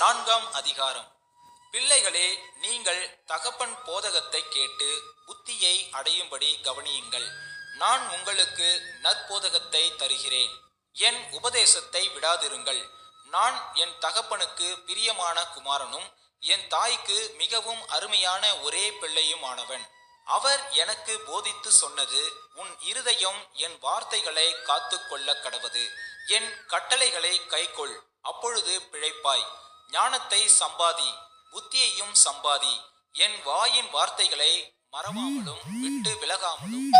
நான்காம் அதிகாரம். பிள்ளைகளே நீங்கள் தகப்பன் போதகத்தை கேட்டு புத்தியை அடையும்படி கவனியுங்கள். நான் உங்களுக்கு நற்போதகத்தை தருகிறேன். என் உபதேசத்தை விடாதிருங்கள். நான் என் தகப்பனுக்கு பிரியமான குமாரனும் என் தாய்க்கு மிகவும் அருமையான ஒரே பிள்ளையும் ஆனவன் அவர் எனக்கு போதித்து சொன்னது உன் இருதயம் என் வார்த்தைகளை காத்து கொள்ள கடவது. என் கட்டளைகளை கைக்கொள். அப்பொழுது பிழைப்பாய். ஞானத்தை சம்பாதி புத்தியையும் சம்பாதி. என் வாயின் வார்த்தைகளை மறவாமலும் விட்டு விலகாமலும்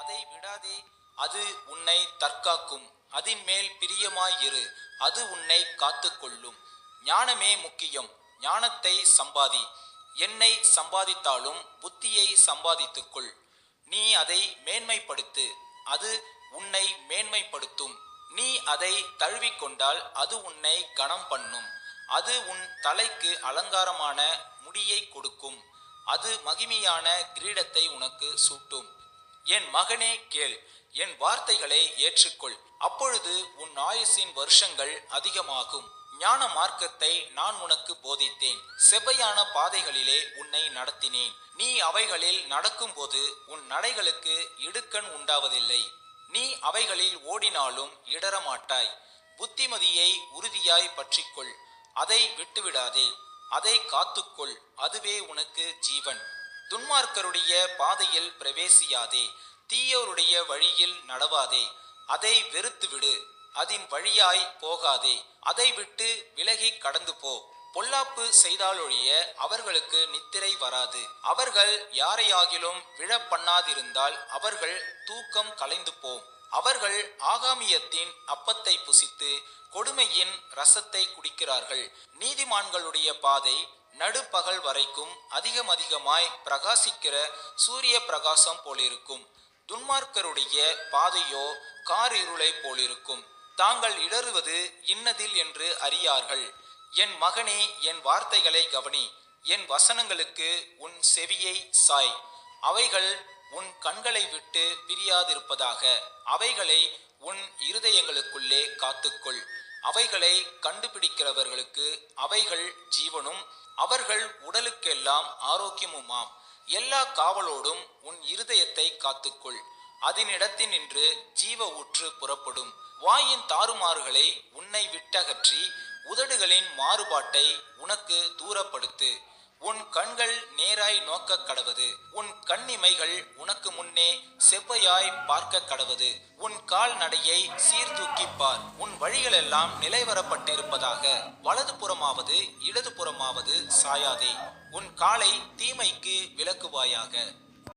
அதை விடாதே அது உன்னை தற்காக்கும். அதின் மேல் பிரியமாயிரு அது உன்னை காத்துக்கொள்ளும். ஞானமே முக்கியம் ஞானத்தை சம்பாதி. என்னை சம்பாதித்தாலும் புத்தியை சம்பாதித்துக்கொள். நீ அதை மேன்மைப்படுத்து அது உன்னை மேன்மைப்படுத்தும். நீ அதை தழுவிக்கொண்டால் அது உன்னை கனம் பண்ணும் அது உன் தலைக்கு அலங்காரமான முடியை கொடுக்கும். அது மகிமையான கிரீடத்தை உனக்கு சூட்டும். என் மகனே கேள் என் வார்த்தைகளை ஏற்றுக்கொள். அப்பொழுது உன் ஆயுசின் வருஷங்கள் அதிகமாகும். ஞான மார்க்கத்தை நான் உனக்கு போதித்தேன். செவ்வையான பாதைகளிலே உன்னை நடத்தினேன். நீ அவைகளில் நடக்கும்போது உன் நடைகளுக்கு இடுக்கண் உண்டாவதில்லை. நீ அவைகளில் ஓடினாலும் இடரமாட்டாய் புத்திமதியை உறுதியாய் பற்றிக்கொள். அதை விட்டுவிடாதே அதை காத்துக்கொள் அதுவே உனக்கு ஜீவன். துன்மார்க்கருடைய பாதையில் பிரவேசியாதே தீயோருடைய வழியில் நடவாதே அதை வெறுத்துவிடு அதன் வழியாய் போகாதே அதை விட்டு விலகி கடந்து போ பொல்லாப்பு செய்தாலொழிய அவர்களுக்கு நித்திரை வராது. அவர்கள் யாரையாகிலும் விழப்பண்ணாதிருந்தால் அவர்கள் தூக்கம் கலைந்து போம் அவர்கள் ஆகாமியத்தின் அப்பத்தை புசித்து கொடுமையின் ரசத்தை குடிக்கிறார்கள். நீதிமான்களுடைய பாதை நடுப்பகல் வரைக்கும் அதிகம் அதிகமாய் பிரகாசிக்கிற சூரிய பிரகாசம் போலிருக்கும். துன்மார்க்கருடைய பாதையோ கார் இருளை போலிருக்கும். தாங்கள் இடறுவது இன்னதில் என்று அறியார்கள். என் மகனே என் வார்த்தைகளை கவனி. என் வசனங்களுக்கு உன் செவியை சாய். அவைகள் உன் கண்களை விட்டு பிரியாதிருப்பதாக. அவைகளை உன் இருதயங்களுக்குள்ளே காத்துக்கொள். அவைகளை கண்டுபிடிக்கிறவர்களுக்கு அவைகள் ஜீவனும் அவர்கள் உடலுக்கெல்லாம் ஆரோக்கியமுமாம். எல்லா காவலோடும் உன் இருதயத்தை காத்துக்கொள். அதனிடத்தில் நின்று ஜீவ ஊற்று புறப்படும். வாயின் தாறுமாறுகளை உன்னை விட்டகற்றி உதடுகளின் மாறுபாட்டை உனக்கு தூரப்படுத்து. உன் கண்கள் நேராய் நோக்க கடவது. உன் கண்ணிமைகள் உனக்கு முன்னே செவ்வையாய் பார்க்க கடவது. உன் கால் நடையை சீர்தூக்கிப் பார். உன் வழிகளெல்லாம் நிலைவரப்பட்டிருப்பதாக. வலது புறமாவது இடது புறமாவது சாயாதே. உன் காலை தீமைக்கு விலக்குவாயாக.